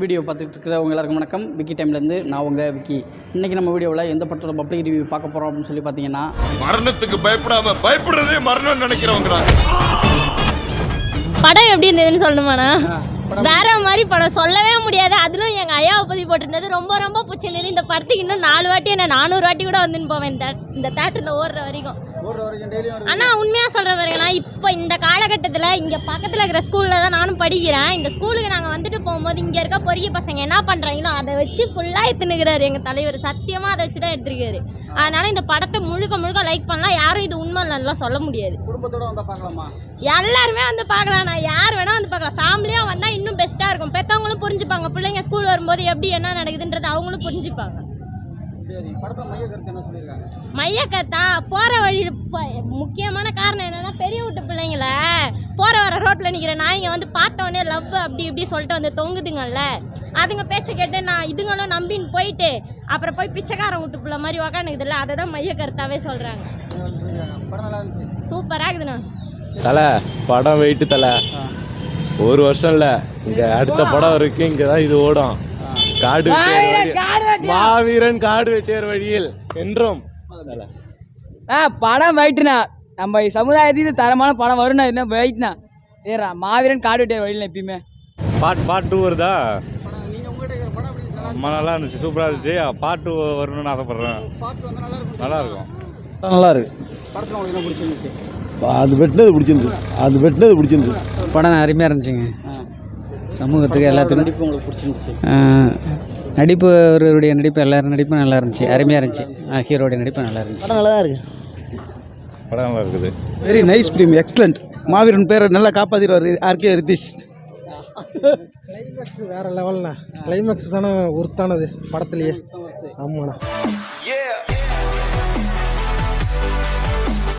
Video பார்த்துட்டு இருக்கிறவங்க எல்லாருக்கும் வணக்கம். விக்கி டைம்லேருந்து நான் உங்கள் விக்கி. இன்றைக்கி நம்ம வீடியோவில் எந்த படத்தோட பப்ளிக் ரிவ்யூ பார்க்க போகிறோம் அப்படின்னு சொல்லி பார்த்தீங்கன்னா மரணத்துக்கு பயப்படாம பயப்படுறதே மரணம் நினைக்கிறவங்கடா படம் எப்படி இருந்ததுன்னு சொல்லணுமாண்ணா? வேற மாதிரி படம் சொல்லவே முடியாது. அதிலும் எங்கள் ஐயாவை பற்றி போட்டிருந்தது ரொம்ப ரொம்ப பிடிச்சிருந்தது. இந்த படத்துக்கு இன்னும் நாலு வாட்டி என்ன நானூறு வாட்டி கூட வந்துன்னு போவேன். இந்த இந்த தேட்டரில் ஓடுற வரைக்கும். ஆனால் உண்மையாக சொல்கிற பாருங்கண்ணா இப்போ இந்த காலகட்டத்தில் இங்கே பக்கத்தில் இருக்கிற ஸ்கூலில் தான் நானும் படிக்கிறேன். இந்த ஸ்கூலுக்கு நாங்கள் வந்துட்டு போகும்போது இங்கே இருக்க பொரிய பசங்க என்ன பண்ணுறாங்களோ அதை வச்சு ஃபுல்லாக எடுத்துனுக்கிறாரு எங்கள் தலைவர். சத்தியமாக அதை வச்சு தான் எடுத்துருக்காரு. அதனால் இந்த படத்தை முழுக்க முழுக்க லைக் பண்ணலாம். யாரும் இது உண்மை இல்லைன்னுலாம் சொல்ல முடியாது. எல்லாருமே வந்து பார்க்கலாம் நான் யார் வேணால் வந்து பார்க்கலாம். ஃபேமிலியாக வந்தால் இன்னும் பெஸ்ட்டாக இருக்கும். பெற்றவங்களும் புரிஞ்சுப்பாங்க. பிள்ளைங்க ஸ்கூல் வரும்போது எப்படி என்ன நடக்குதுன்றது அவங்களும் புரிஞ்சுப்பாங்க. மையக்கத்தா போகிற வழியில் முக்கியமான காரணம் என்னென்னா பெரிய வீட்டு பிள்ளைங்கள போகிற வர ரோட்டில் நிற்கிற நாய்ங்க வந்து பார்த்த உடனே லவ் அப்படி இப்படி சொல்லிட்டு வந்து தொங்குதுங்கல்ல. அதுங்க பேச்சை கேட்டு நான் இதுங்களும் நம்பின்னு போயிட்டு அப்புறம் போய் பிச்சைக்காரன் வீட்டு பிள்ளை மாதிரி உக்காந்துக்குதுல்ல அதை தான் மைய கருத்தாவே சொல்கிறாங்க சூப்பராக இருக்குதுண்ணா. தலை படம் வெயிட்டு தலை. ஒரு வருஷம் இல்லை இங்கே அடுத்த படம் இருக்கு இங்கே தான் இது ஓடும். காடு மாவீரன் காடு வெட்டியார் வழியில். என்றும். ஆ படம் வெயிட்ண்ணா நம்ம சமுதாயத்துக்கு தரமான படம் வரும்ண்ணா என்ன வெயிட்ண்ணா ஏறா மாவீரன் காடு விட்டியார் வழியில் எப்பயுமே. பார்ட் பார்ட் டூ வருதா? நல்லா இருந்துச்சு. சூப்பராக இருந்துச்சு. பார்ட் டூ வரணும்னு ஆசைப்பட்றேன். நல்லா இருக்கும். நல்லா இருக்கு. அது வெட்டினது பிடிச்சிருந்துச்சு. அது வெட்டினது பிடிச்சிருந்துச்சு. படம் அருமையாக இருந்துச்சுங்க. சமூகத்துக்கு எல்லாத்துக்கும். நடிப்பு உங்களுக்கு நடிப்பு அவருடைய நடிப்பு எல்லாரும் நடிப்பும் நல்லா இருந்துச்சு. அருமையாக இருந்துச்சு. ஹீரோடைய நடிப்பு நல்லா இருந்துச்சு. நல்லா தான் இருக்குது படம் நல்லா இருக்குது. வெரி நைஸ் ஃபிலிம் எக்ஸலண்ட் மாவீரன் பேரை நல்லா காப்பாற்றிடுவார் ஆர்கே ரிதீஷ். கிளைமேக்ஸ் வேறு லெவல்ண்ணா கிளைமேக்ஸ் தானே ஒருத்தானது படத்துலையே. ஆமாண்ணா.